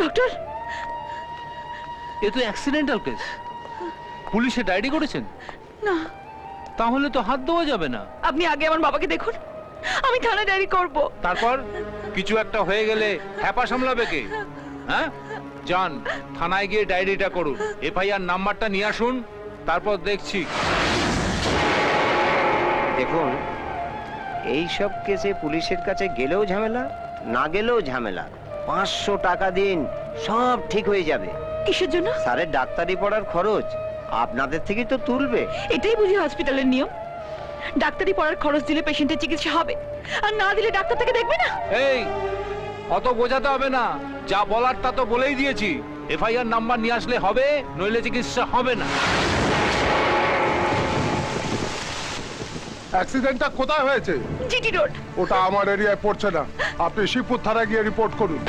Doctor A তো accidental case পুলিশে diary করেছেন? না। তাহলে তো হাত দেওয়া যাবে না। আপনি আগে আমার বাবাকে দেখুন। আমি থানায় ডায়েরি করব। তারপর কিছু একটা হয়ে গেলে হ্যাপা সামলাবে কে? হ্যাঁ? যান থানায় গিয়ে ডায়েরিটা করুন। এফআইআর নাম্বারটা নিয়ে আসুন তারপর দেখছি। দেখুন এই সব কেসে পুলিশের কাছে গেলেও ঝামেলা না গেলেও ঝামেলা। পাঁচশো টাকা দিন সব ঠিক হয়ে যাবে। কিসের জন্য? স্যারের ডাক্তারি পড়ার খরচ আপনাদের থেকেই তো তুলবে। এটাই বুঝি হসপিটালের নিয়ম। ডাক্তারি পড়ার খরচ দিলে পেশেন্টের চিকিৎসা হবে আর না দিলে ডাক্তার তাকে দেখবে না? এই অত বোঝাতে হবে না যা বলার তা তো বলেই দিয়েছি। এফআইআর নাম্বার নিয়ে আসলে হবে নইলে চিকিৎসা হবে না। অ্যাক্সিডেন্টটা কোথায় হয়েছে? GT road. ওটা আমার এরিয়ায় পড়ছে না। আপনি শিবপুর থানায় গিয়ে রিপোর্ট করুন।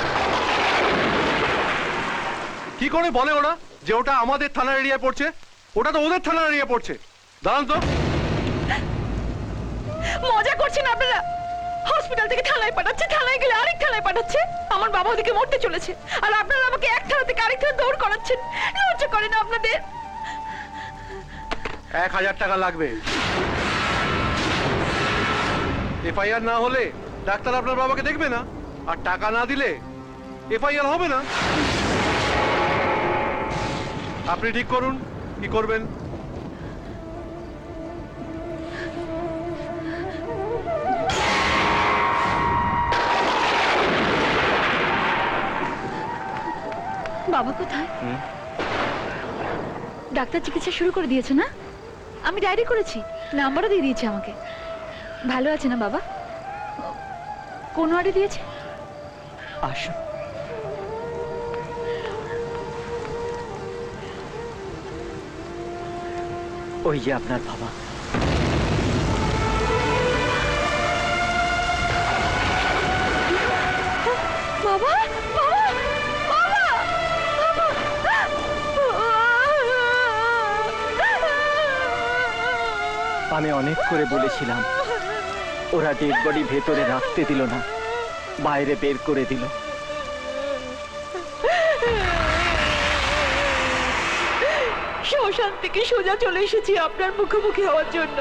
কি করে বলে ওরা যে ওটা আমাদের থানার এরিয়ায় পড়ছে? ওটা তো ওদের থানার এরিয়া পড়ছে। দাঁড়ান তো। মজা করছেন আপনারা। হসপিটাল থেকে থানায় পাঠাচ্ছে থানায় গেলে আরেক থানায় পাঠাচ্ছে। আমার বাবা ওদিকে মরতে চলেছে। আর আপনারা আমাকে এক থানা থেকে আরেক থানা দৌড় করাচ্ছেন। লজ্জা করে না আপনাদের? এক হাজার টাকা লাগবে। এফআইআর না হলে ডাক্তার আপনার বাবাকে দেখবে না। আর টাকা না দিলে এফআইআর হবে না। আপনি ঠিক করুন কি করবেন? বাবা কোথায়? ডাক্তার চিকিৎসা শুরু করে দিয়েছে না? আমি ডায়েরি করেছি নাম্বারও দিয়ে দিয়েছে আমাকে। ভালো আছে না বাবা? কোন ওয়ার্ডে দিয়েছে? আসুন ওই যে আপনার বাবা বাবা। আমি অনেক করে বলেছিলাম। ওরা ডেড বডি ভেতরে রাখতে দিল না, বাইরে বের করে দিল। শ্মশান থেকে সোজা চলে এসেছি আপনার মুখোমুখি হওয়ার জন্য।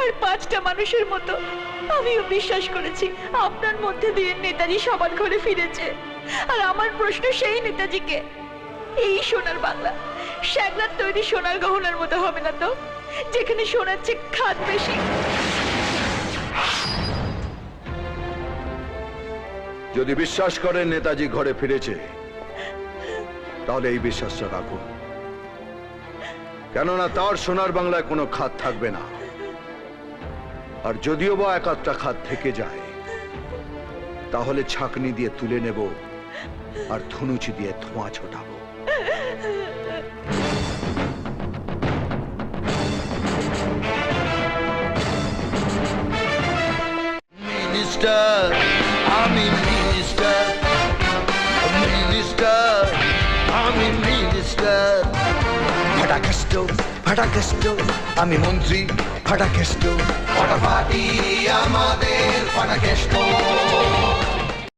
আর পাঁচটা মানুষের মতো আমিও বিশ্বাস করেছি আপনার মধ্যে দিয়ে নেতাজি সবার ঘরে ফিরেছে। আর আমার প্রশ্ন সেই নেতাজিকে, এই সোনার বাংলা, শ্যাগলার তৈরি সোনার গহনার মতো হবে না তো? যেখানে সোনার চেয়ে খাদ বেশি। যদি বিশ্বাস করেন নেতাজি ঘরে ফিরেছে, তাহলে এই বিশ্বাসটা রাখুন। কেননা তার সোনার বাংলায় কোনো খাত থাকবে না। আর যদিও বা এক আধটা খাত থেকে যায়, তাহলে ছাকনি দিয়ে তুলে নেব আর ধনুচি দিয়ে ধোঁয়া ছোটাবো। মিনিস্টার, আমি মিনিস্টার মিনিস্টার আমি মিনিস্টার ফাটাকেষ্ট ফাটাকেষ্ট আমি মন্ত্রী ফাটাকেষ্ট ফাটাফাটি আমাদের ফাটাকেষ্ট